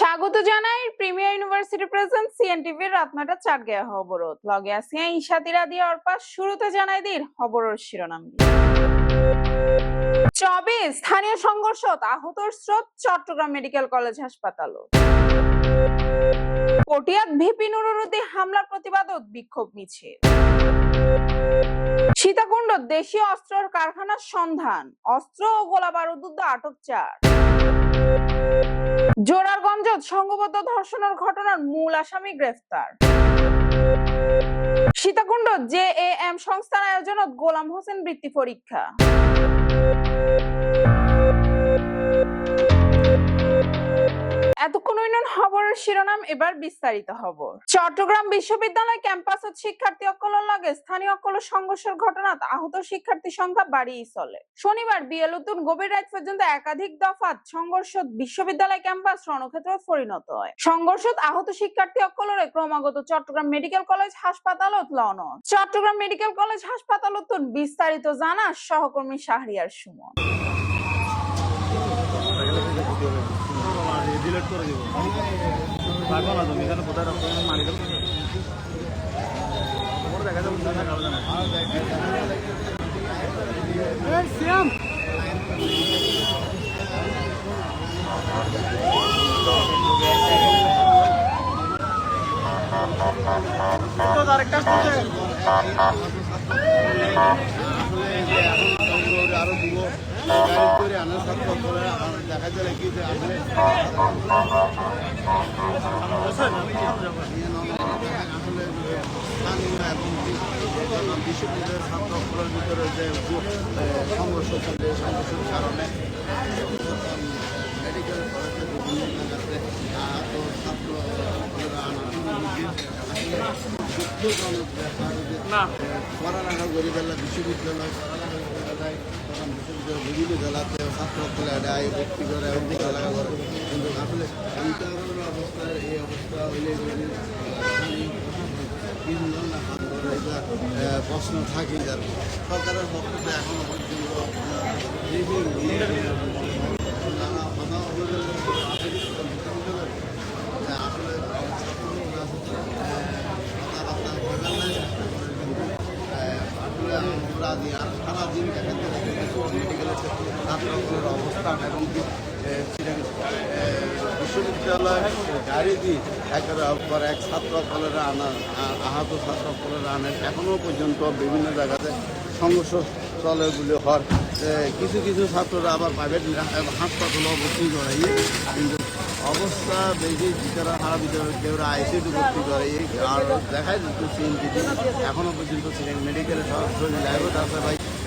স্বাগত জানাই premier university present সিএনটিভির রাত নটা চার গেয়া খবরত। লগে আছে ইশাতিরা দিয়ে অর্পা শুরুতে জানাই দিন খবরের শিরোনাম চবে স্থানীয় সংঘর্ষত আহতর স্রোত চট্টগ্রাম মেডিকেল কলেজ হাসপাতাল পটিয়াত ভিপি নুরুদ্দি হামলার প্রতিবাদত বিক্ষোভ মিছিল। সীতাকুণ্ড দেশীয় অস্ত্রের কারখানার সন্ধান, অস্ত্র ও গোলা বারুদ আটক চার। জোরারগঞ্জত সংঘবদ্ধ ধর্ষণের ঘটনার মূল আসামি গ্রেফতার। সীতাকুণ্ড জে এম সংস্থার আয়োজনত গোলাম হোসেন বৃত্তি পরীক্ষা। এতক্ষণ হইলেন খবরের শিরোনাম, এবার বিস্তারিত খবর চট্টগ্রাম বিশ্ববিদ্যালয় ক্যাম্পাসত শিক্ষার্থী অকলর লগে স্থানীয় অকল সংঘর্ষের ঘটনাত আহত শিক্ষার্থী সংখ্যা বাড়িয়ে চলে। শনিবার বিয়েলুতুন গভীর রাত পর্যন্ত একাধিক দফাত সংঘর্ষ বিশ্ববিদ্যালয় ক্যাম্পাস রণক্ষেত্র পরিণত হয়। সংঘর্ষত আহত শিক্ষার্থী অকলরে ক্রমাগত চট্টগ্রাম মেডিকেল কলেজ হাসপাতালত লন। চট্টগ্রাম মেডিকেল কলেজ হাসপাতালত বিস্তারিত জানা সহকর্মী শাহরিয়ার সুমন। ডিলেট করে দিব। থাকো না তুমি এখানে কোথায় রাখো? মানি দেবো। দেখা যাবে শ্যাম আরেকটা গাড়ি করে আনার সাথে করে দেখা যায় কি যে আসলে আসলে স্থানীয় এবং বিশ্ববিদ্যালয়ের ছাত্রগুলোর ভিতরে যে সংঘর্ষ চলছে সংঘর্ষের কারণে মেডিকেল কলেজের বিভিন্ন জায়গাতে আহত ছাত্র দুঃখজনক ব্যাপার যে পড়ালেখা গরিবেলা বিশ্ববিদ্যালয় বিশ্ববিদ্যালয় বিভিন্ন জেলাতে ছাত্র খোলা দেয় ভর্তি করে এবং পড়ালেখা করে কিন্তু আসলে এই ধরনের অবস্থায়, এই অবস্থা হইলে প্রশ্ন থাকে যার সরকারের বক্তব্য এখনও পর্যন্ত নানা কথা আসলে কথাবার্তা আসলে আমরা আজ আর সারাদিন দেখা যাচ্ছে মেডিকেলের ছাত্রগুলোর এবং কি, এ, সেটাকে, এ, বিশ্ববিদ্যালয় গাড়ি দিয়ে একের পর এক ছাত্র আনেন। এখনও পর্যন্ত বিভিন্ন জায়গাতে সংঘর্ষ চলেগুলি হওয়ার এ, কিছু কিছু ছাত্ররা আবার প্রাইভেট হাসপাতালও ভর্তি করাইয়ে কিন্তু অবস্থা বেশি ভিতরে সারা ভিতরে কেউ আইসিডি ভর্তি করে আর দেখাই যাচ্ছে সিএনজি এখনও পর্যন্ত সিএন মেডিকেলে সরাসরি লাইভে আছে ভাই।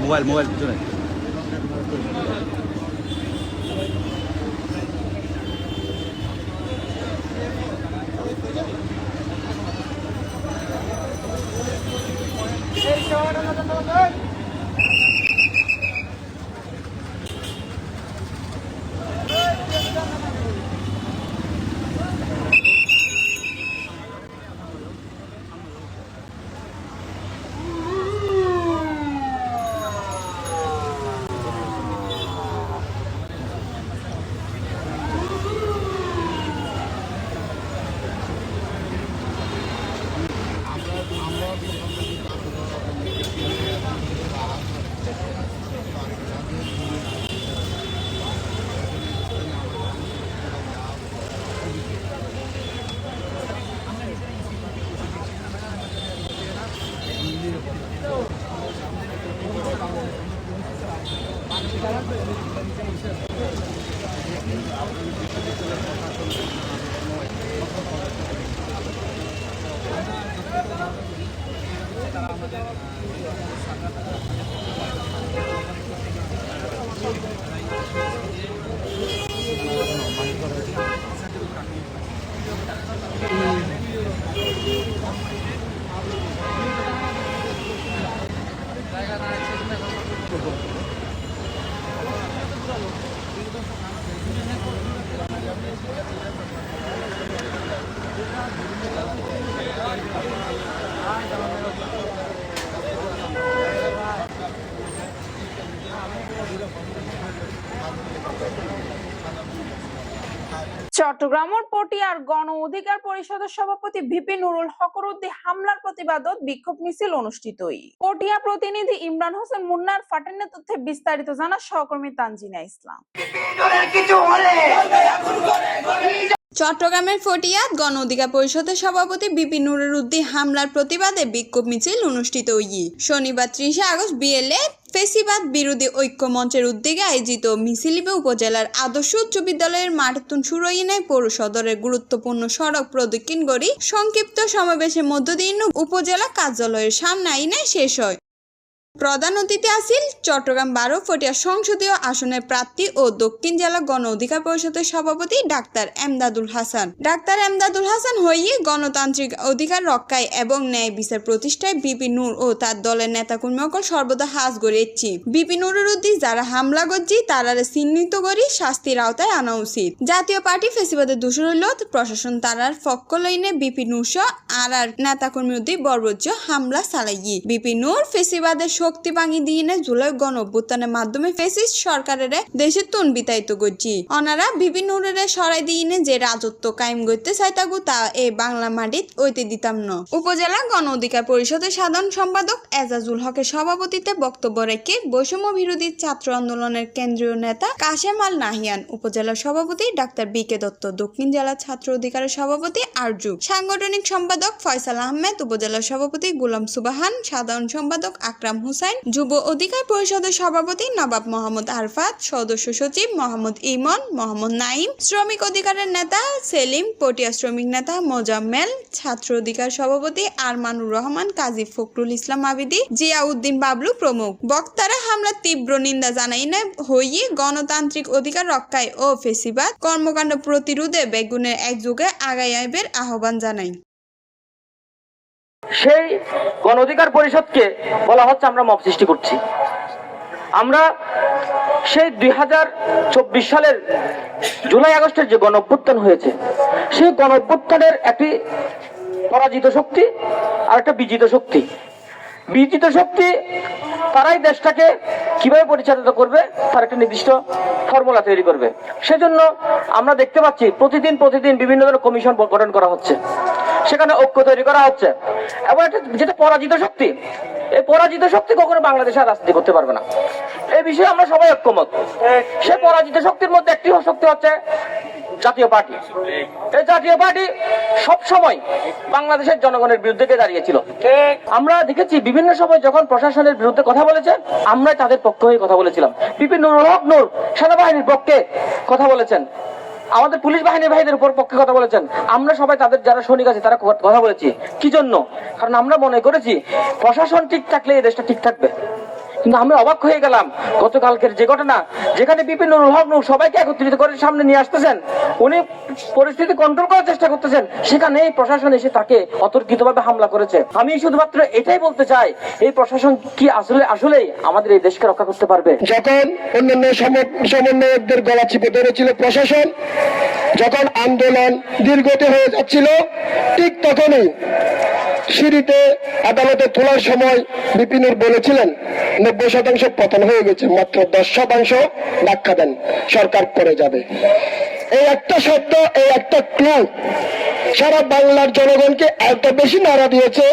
Mobile mobile Thank you. চট্টগ্রামের পটিয়ার গণ অধিকার পরিষদের সভাপতি ভিপি নুরুল হকর উদ্দিন হামলার প্রতিবাদত বিক্ষোভ মিছিল অনুষ্ঠিত পটিয়া প্রতিনিধি ইমরান হোসেন মুন্নার ফাটেনের তথ্যে বিস্তারিত জানা সহকর্মী তানজিনা ইসলাম। চট্টগ্রামের ফটিয়াত গণ অধিকার পরিষদের সভাপতি বিপিন নুরের উদ্দিন হামলার প্রতিবাদে বিক্ষোভ মিছিল অনুষ্ঠিত হই শনিবার ত্রিশে আগস্ট বিএলএ ফেসিবাদ বিরোধী ঐক্য মঞ্চের উদ্যোগে আয়োজিত মিছিলিবে উপজেলার আদর্শ উচ্চ বিদ্যালয়ের মারাথন সুরইনায় পৌর সদরের গুরুত্বপূর্ণ সড়ক প্রদক্ষিণ করি সংক্ষিপ্ত সমাবেশের মধ্য দিয়ে উপজেলা কার্যালয়ের সামনে আইনায় শেষ হয়। প্রধান অতিথি আসিল চট্টগ্রাম বারো ফটিয়া সংসদীয় আসনের প্রার্থী ও দক্ষিণ জেলা গণ অধিকার পরিষদের সভাপতি ডাক্তার এমদাদুল হাসান। ডাক্তার এমদাদুল হাসান হইয়ে গণতান্ত্রিক অধিকার রক্ষায় এবং ন্যায় বিচার প্রতিষ্ঠায় বিপি নূর ও তার দলের নেতাকর্মীসকল সর্বদা হাজ গড়িয়েছি বিপি নুরের উদ্দিন যারা হামলা করছি, তারারে চিহ্নিত করি শাস্তির আওতায় আনা উচিত। জাতীয় পার্টি ফেসিবাদের দূষণ হইল, প্রশাসন তারার ফক্ক লইনে বিপি নূর আর আর নেতাকর্মী উদ্দি বর্বজ্য হামলা চালাই বিপি নূর ফেসিবাদের শক্তি ভাঙি দিয়ে জুলাই গণ অভ্যুত্থানের মাধ্যমে ফেসিস্ট সরকারের দেশের তুন বিতাড়িত করছি অনারা নূরের সরাই দিয়ে যে রাজত্ব কায়েম করতে চাইতাগু তা এ বাংলা মাটিত ঐতে দিতাম ন। উপজেলা গণ অধিকার পরিষদের সাধারণ সম্পাদক এজাজুল হকের সভাপতিতে বক্তব্য রেখে বৈষম্য বিরোধী ছাত্র আন্দোলনের কেন্দ্রীয় নেতা কাশেম আল নাহিয়ান উপজেলা সভাপতি ডাক্তার বি কে দত্ত, দক্ষিণ জেলা ছাত্র অধিকারের সভাপতি আরজু, সাংগঠনিক সম্পাদক ফয়সাল আহমেদ উপজেলা সভাপতি গুলাম সুবাহান, সাধারণ সম্পাদক আকরাম হুসাইন যুব অধিকার পরিষদের সভাপতি নবাব মোহাম্মদ আরফাত, সদস্য সচিব মোহাম্মদ ইমন, মোহাম্মদ নাইম, শ্রমিক অধিকারের নেতা সেলিম, পটিয়া শ্রমিক নেতা মোজাম্মেল, ছাত্র অধিকার সভাপতি আরমানুর রহমান, কাজী ফখরুল ইসলাম আবিদি, জিয়াউদ্দিন বাবলু প্রমুখ। বক্তারা হামলার তীব্র নিন্দা জানাই না, হইয়ে গণতান্ত্রিক অধিকার রক্ষায় ও ফেসিবাদ কর্মকাণ্ড প্রতিরোধে বেগুনের একযোগে আগাই আইবের আহ্বান জানাই সেই গণ অধিকার পরিষদকে বলা হচ্ছে আমরা মব সৃষ্টি করছি। আমরা সেই দুই হাজার চব্বিশ সালের জুলাই আগস্টের যে গণ অভ্যুত্থান হয়েছে, সেই গণ অভ্যুত্থানের একটি পরাজিত শক্তি আর একটা বিজিত শক্তি। বিজিত শক্তি তারাই দেশটাকে কীভাবে পরিচালিত করবে, তার একটা নির্দিষ্ট ফর্মুলা তৈরি করবে। সেজন্য আমরা দেখতে পাচ্ছি, প্রতিদিন প্রতিদিন বিভিন্ন ধরনের কমিশন গঠন করা হচ্ছে। সেখানে ঐক্য তৈরি করা হচ্ছে। এবং একটা যেটা পরাজিত শক্তি, এই পরাজিত শক্তি কখনো বাংলাদেশে রাজনীতি করতে পারবে না। এই বিষয়ে আমরা সবাই ঐক্যমত সে পরাজিত শক্তির মধ্যে একটি শক্তি হচ্ছে জাতীয় পার্টি। এই জাতীয় পার্টি সব সময় বাংলাদেশের জনগণের বিরুদ্ধে গিয়ে দাঁড়িয়েছিল। আমরা দেখেছি বিভিন্ন সময় যখন প্রশাসনের বিরুদ্ধে কথা বলেছে আমরা তাদের পক্ষ হয়ে কথা বলেছিলাম। বিপিন নুরুল হক নূর সেনাবাহিনীর পক্ষে কথা বলেছেন। আমাদের পুলিশ বাহিনীর ভাইদের উপর পক্ষে কথা বলেছেন। আমরা সবাই তাদের যারা সৈনিক আছে, তারা কথা বলেছি। কি জন্য? কারণ আমরা মনে করেছি, প্রশাসন ঠিক থাকলে এই দেশটা ঠিক থাকবে। কিন্তু আমি অবাক হয়ে গেলাম। গতকালকের যে ঘটনা, যেখানে বিপিন হক সবাইকে একত্রিত করে সামনে নিয়ে আসতেছেন, উনি পরিস্থিতি কন্ট্রোল করার চেষ্টা করতেছেন, সেখানে প্রশাসন এসে তাকে অতর্কিতভাবে হামলা করেছে। আমি শুধুমাত্র এটাই বলতে চাই, এই প্রশাসন কি আসলে, আসলেই আমাদের এই দেশকে রক্ষা করতে পারবে? যখন অন্যান্য সম- সমন্বয়কদের গলা চিপে ধরেছিল প্রশাসন, যখন আন্দোলন দীর্ঘতে হয়ে যাচ্ছিল, ঠিক তখনই সিঁড়িতে আদালতে তোলার সময় বিপিনুর বলেছিলেন, নব্বই শতাংশ পতন হয়ে গেছে, মাত্র দশ শতাংশ ধাক্কা দেন, সরকার পড়ে যাবে। এই একটা শব্দ, এই একটা ক্লু সারা বাংলার জনগণকে এত বেশি নাড়া দিয়েছে,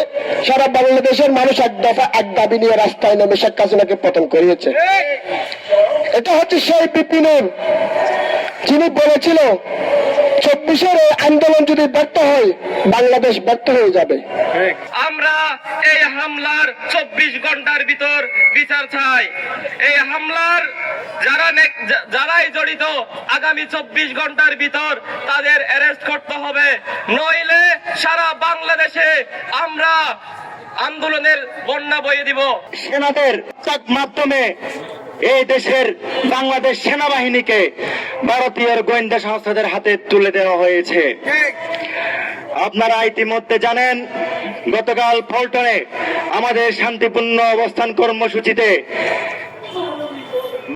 সারা বাংলাদেশের মানুষ এক দফা এক দাবি নিয়ে রাস্তায় নেমে শেখ হাসিনাকে পতন করিয়েছে। এটা হচ্ছে সেই বিপিনুর, যিনি বলেছিল চব্বিশের আন্দোলন যদি ব্যর্থ হয় বাংলাদেশ ব্যর্থ হয়ে যাবে। আমরা এই হামলার চব্বিশ ঘণ্টার ভিতর বিচার চাই। এই হামলার যারা যারাই জড়িত আগামী চব্বিশ ঘণ্টার ভিতর তাদের অ্যারেস্ট করতে হবে। নইলে সারা বাংলাদেশে আমরা আন্দোলনের বন্যা বয়ে দিব। সেনাদের মাধ্যমে এই দেশের বাংলাদেশ সেনাবাহিনীকে ভারতীয় গোয়েন্দা সংস্থাদের হাতে তুলে দেওয়া হয়েছে। আপনারা ইতিমধ্যে জানেন, গতকাল ফলটনে আমাদের শান্তিপূর্ণ অবস্থান কর্মসূচিতে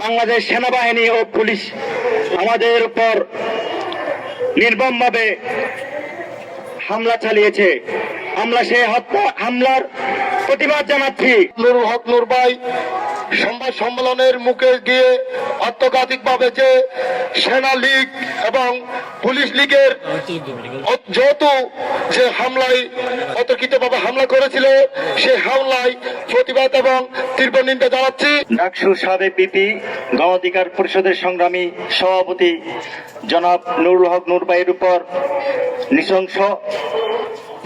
বাংলাদেশ সেনাবাহিনী ও পুলিশ আমাদের উপর নির্মমভাবে হামলা চালিয়েছে। আমরা সেই হত্যা, হামলার প্রতিবাদ জানাচ্ছি। নুরুল হক নুর ভাই সংবাদ সম্মেলনের মুখে গিয়ে আত্মঘাতিকভাবে যে সেনা লীগ এবং পুলিশ লীগের যৌথ যে হামলায় অতর্কিতভাবে হামলা করেছিল, সেই হামলায় প্রতিবাদ এবং তীব্র নিন্দা জানাচ্ছি। ডাকসু সাবেক বিপি গণ অধিকার পরিষদের সংগ্রামী সভাপতি জনাব নুরুল হক নুর ভাইয়ের উপর নৃশংস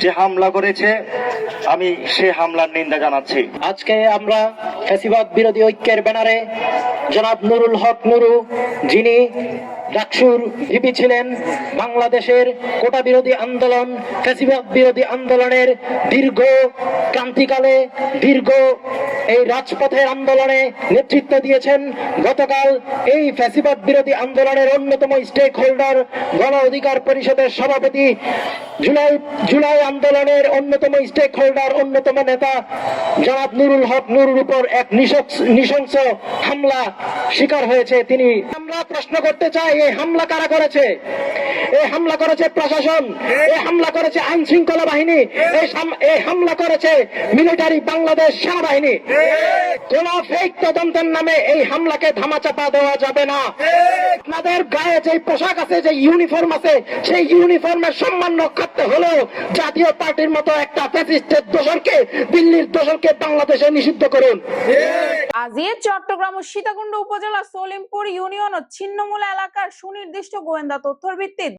যে হামলা করেছে, আমি সে হামলার নিন্দা জানাচ্ছি। আজকে আমরা ফ্যাসিবাদ বিরোধী ঐক্যের ব্যানারে জনাব নুরুল হক নুরু, যিনি ডাকসুর ভিপি ছিলেন বাংলাদেশের কোটা বিরোধী আন্দোলন, ফ্যাসিবাদ বিরোধী আন্দোলনের দীর্ঘ, ক্রান্তিকালে দীর্ঘ এই রাজপথের আন্দোলনে নেতৃত্ব দিয়েছেন। গতকাল এই ফ্যাসিবাদ বিরোধী আন্দোলনের অন্যতম স্টেক হোল্ডার গণ অধিকার পরিষদের সভাপতি, জুলাই জুলাই আন্দোলনের অন্যতম স্টেক হোল্ডার অন্যতম নেতা জনাব নুরুল হক নুরুর উপর এক নৃশংস হামলা শিকার হয়েছে। তিনি আমরা প্রশ্ন করতে চাই এই হামলা কারা করেছে? এই হামলা করেছে প্রশাসন, এই হামলা করেছে আইন শৃঙ্খলা বাহিনী, এই হামলা করেছে মিলিটারি বাংলাদেশ সেনাবাহিনী। কোন ফেক তদন্তের নামে এই হামলাকে ধামাচাপা দেওয়া যাবে না। আপনাদের গায়ে যে পোশাক আছে যে ইউনিফর্ম আছে, সেই ইউনিফর্মের সম্মান রক্ষার্থে হলেও জাতীয় পার্টির মতো একটা ফ্যাসিস্টের দোষরকে, দিল্লির দোষরকে বাংলাদেশে নিষিদ্ধ করুন। চট্টগ্রাম ও সীতাকুণ্ড উপজেলা সলিমপুর ইউনিয়ন ও ছিন্নমূল এলাকার সুনির্দিষ্ট গোয়েন্দা তথ্যের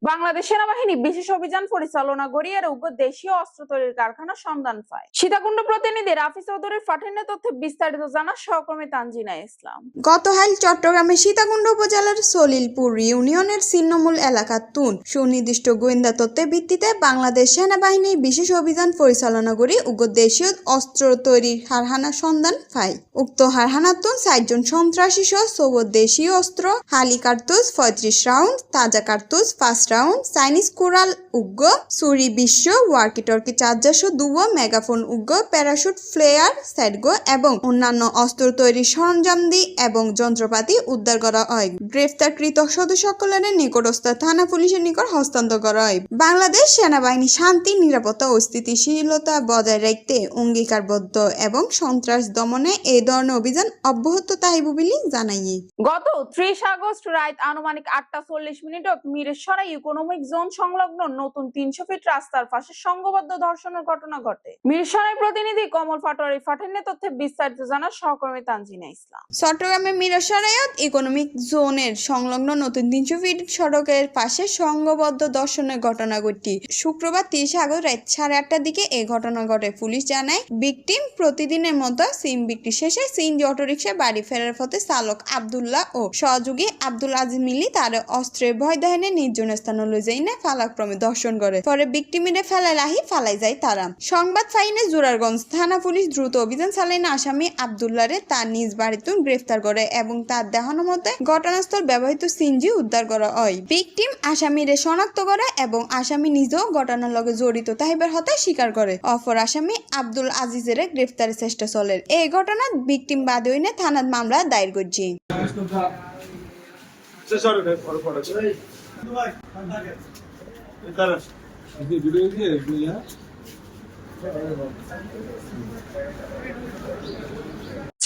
বাংলাদেশ সেনাবাহিনী বিশেষ অভিযান পরিচালনা করি এর উগ্র দেশীয় অস্ত্র তৈরির কারখানা সন্ধান পায়। সীতাকুণ্ড প্রতিনিধি রাফি চৌধুরীর তথ্যে বিস্তারিত জানা সহকর্মী তানজিনা ইসলাম। গতকাল চট্টগ্রামের সীতাকুণ্ড উপজেলার সলিলপুর ইউনিয়নের ছিন্নমূল এলাকা তুন। সুনির্দিষ্ট গোয়েন্দা তথ্যের ভিত্তিতে বাংলাদেশ সেনাবাহিনী বিশেষ অভিযান পরিচালনা করে উগ্র দেশীয় অস্ত্র তৈরির হারহানা সন্ধান পায়। উক্ত হারহানাতুন ষাটজন সন্ত্রাসী সহ সবর দেশীয় অস্ত্র, হালি কার্তুজ, পঁয়ত্রিশ রাউন্ড, তাজা কার্তুজ, পাঁচ রাউন্ড, চাইনিজ কোরাল উগ্র, সুরি বিশ্ব, ওয়ার্কি টর্কি চার্জারশো দুবো মেগাফোন উগ্র, প্যারাশুট ফ্লেয়ার সেটগো এবং অন্যান্য অস্ত্র তৈরির সরঞ্জাম দি এবং যন্ত্রপাতি উদ্ধার করা হয়। গ্রেফতারকৃত সদস্য সকলের নিকটস্থ থানা পুলিশের নিকট হস্তান্তর করা হয়। বাংলাদেশ সেনাবাহিনী শান্তি, নিরাপত্তা ও স্থিতিশীলতা বজায় রাখতে অঙ্গীকারবদ্ধ এবং সন্ত্রাস দমনে এই ধরনের অভিযান অব্যাহত তাহিব বলে জানাই গত ত্রিশ আগস্ট রাত আনুমানিক আটটা চল্লিশ মিনিটত মিরেশ্বরা ইকোনমিক জোন সংলগ্ন নতুন তিনশো ফিট রাস্তার পাশে সংঘবদ্ধ ধর্ষণের ঘটনা ঘটে। মিরসরাই প্রতিনিধি কমল পাটোয়ারি ফাটেনের তথ্যে বিস্তারিত জানা সহকর্মী তানজিনা ইসলাম। চট্টগ্রামের মিরসরাইত ইকোনমিক জোনের সংলগ্ন নতুন তিনশো ফিট সড়কের পাশে সংঘবদ্ধ দর্শনের ঘটনা ঘটি। শুক্রবার তিরিশে আগস্ট রাত সাড়ে আটটার দিকে এই ঘটনা ঘটে। পুলিশ জানায় বিকটিম প্রতিদিনের মতো সিম বিক্রি শেষে সিএনজি অটোরিকশায় বাড়ি ফেরার পথে চালক আবদুল্লাহ ও সহযোগী আব্দুল আজিজ মিলি তার অস্ত্রের ভয় দেখানে নির্জন স্থান লই যাই না ফালাক্রমে দর্শন করে। পরে বিকটিমিরে ফেলাই লাহি ফালাই যায় তারা। সংবাদ ফাইনে জোরারগঞ্জ থানা পুলিশ দ্রুত অভিযান চালায় আসামি আবদুল্লাহরে তার নিজ বাড়িতে গ্রেফতার করে এবং তার দেহানো মতে ঘটনাস্থল ব্যবহৃত সিনজি উদ্ধার করা হয়। বিকটিম আসামিরে শনাক্ত করে এবং আসামি নিজেও ঘটনার লগে জড়িত তাহিবের হতায় স্বীকার করে। অপর আসামি আব্দুল আজিজের গ্রেফতারের চেষ্টা চলে। এই ঘটনাত বিকটিম বাদে থানার মামলা দায়ের করছে।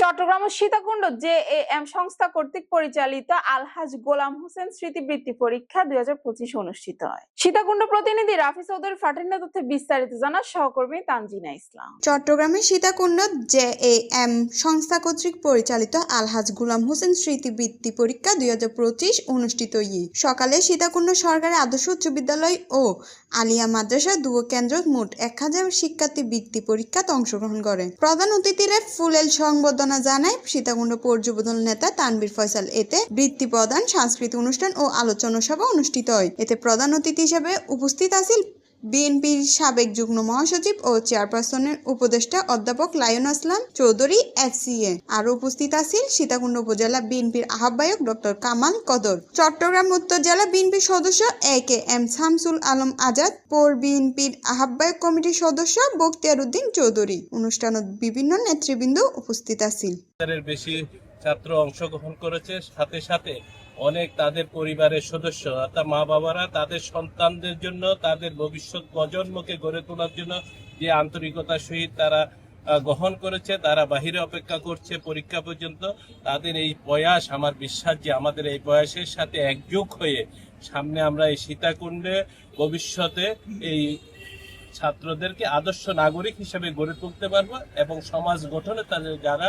চট্টগ্রাম ও সীতাকুণ্ড জে এম সংস্থা কর্তৃক পরিচালিত আলহাজ গোলাম হোসেন স্মৃতিবৃত্তি পরীক্ষা দুই অনুষ্ঠিত হয়। সীতাকুণ্ড প্রতিনিধি রাফি চৌধুরী ফাটিনের তথ্যে বিস্তারিত জানা সহকর্মী তানজিনা ইসলাম। চট্টগ্রামের সীতাকুণ্ড জে এ এম সংস্থা কর্তৃক পরিচালিত আলহাজ গুলাম হোসেন স্মৃতিবৃত্তি পরীক্ষা দুই হাজার পঁচিশ অনুষ্ঠিত ই। সকালে সীতাকুণ্ড সরকারি আদর্শ উচ্চ বিদ্যালয় ও আলিয়া মাদ্রাসা দুও কেন্দ্র মোট এক হাজার শিক্ষার্থী বৃত্তি পরীক্ষাত অংশগ্রহণ করে। প্রধান অতিথিরা ফুলেল সংবর্ধনা জানায় সীতাকুণ্ড পর্যবেদন নেতা তানবীর ফয়সাল। এতে বৃত্তি প্রদান, সাংস্কৃতিক অনুষ্ঠান ও আলোচনা সভা অনুষ্ঠিত হয়। এতে প্রধান অতিথি হিসেবে উপস্থিত আছিল বিএনপির সাবেক যুগ্ম মহাসচিব ও চেয়ারপারসনের উপদেষ্টা অধ্যাপক লায়ন আসলাম চৌধুরী এফসিএ। আরও উপস্থিত আছেন সীতাকুণ্ড উপজেলা বিএনপির আহ্বায়ক ডক্টর কামাল কদর। চট্টগ্রাম উত্তর জেলা বিএনপির সদস্য A K M Shamsul Alam Azad. পৌর বিএনপির আহ্বায়ক কমিটির সদস্য বখতিয়ার উদ্দিন চৌধুরী। অনুষ্ঠানত বিভিন্ন নেতৃবৃন্দ উপস্থিত আছেন। বেশি ছাত্র অংশগ্রহণ করেছে। সাথে সাথে অনেক তাদের পরিবারের সদস্য, অর্থাৎ মা বাবারা তাদের সন্তানদের জন্য, তাদের ভবিষ্যৎ প্রজন্মকে গড়ে তোলার জন্য যে আন্তরিকতার সহিত তারা গ্রহণ করেছে, তারা বাহিরে অপেক্ষা করছে পরীক্ষা পর্যন্ত, তাদের এই প্রয়াস, আমার বিশ্বাস যে আমাদের এই প্রয়াসের সাথে একযোগ হয়ে সামনে আমরা এই সীতাকুণ্ডে ভবিষ্যতে এই ছাত্রদেরকে আদর্শ নাগরিক হিসেবে গড়ে তুলতে পারব এবং সমাজ গঠনে তাদের যারা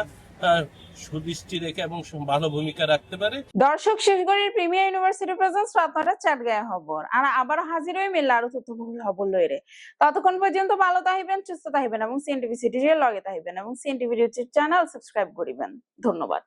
সুদৃষ্টি রেখে এবং ভালো ভূমিকা রাখতে পারে। দর্শক শেষগড়ের প্রিমিয়ার ইউনিভার্সিটি প্রেজেন্স রাতনাটা চাটগায়া খবর আর আবার হাজির হয়ে মেলা আরও তথ্যবহুল খবর লইরে ততক্ষণ পর্যন্ত ভালো তাহিবেন সুস্থ তাহিবেন এবং সিএনটিভি সিটির লগে তাহিবেন এবং সিএনটিভি ইউটিউব চ্যানেল সাবস্ক্রাইব করিবেন। ধন্যবাদ।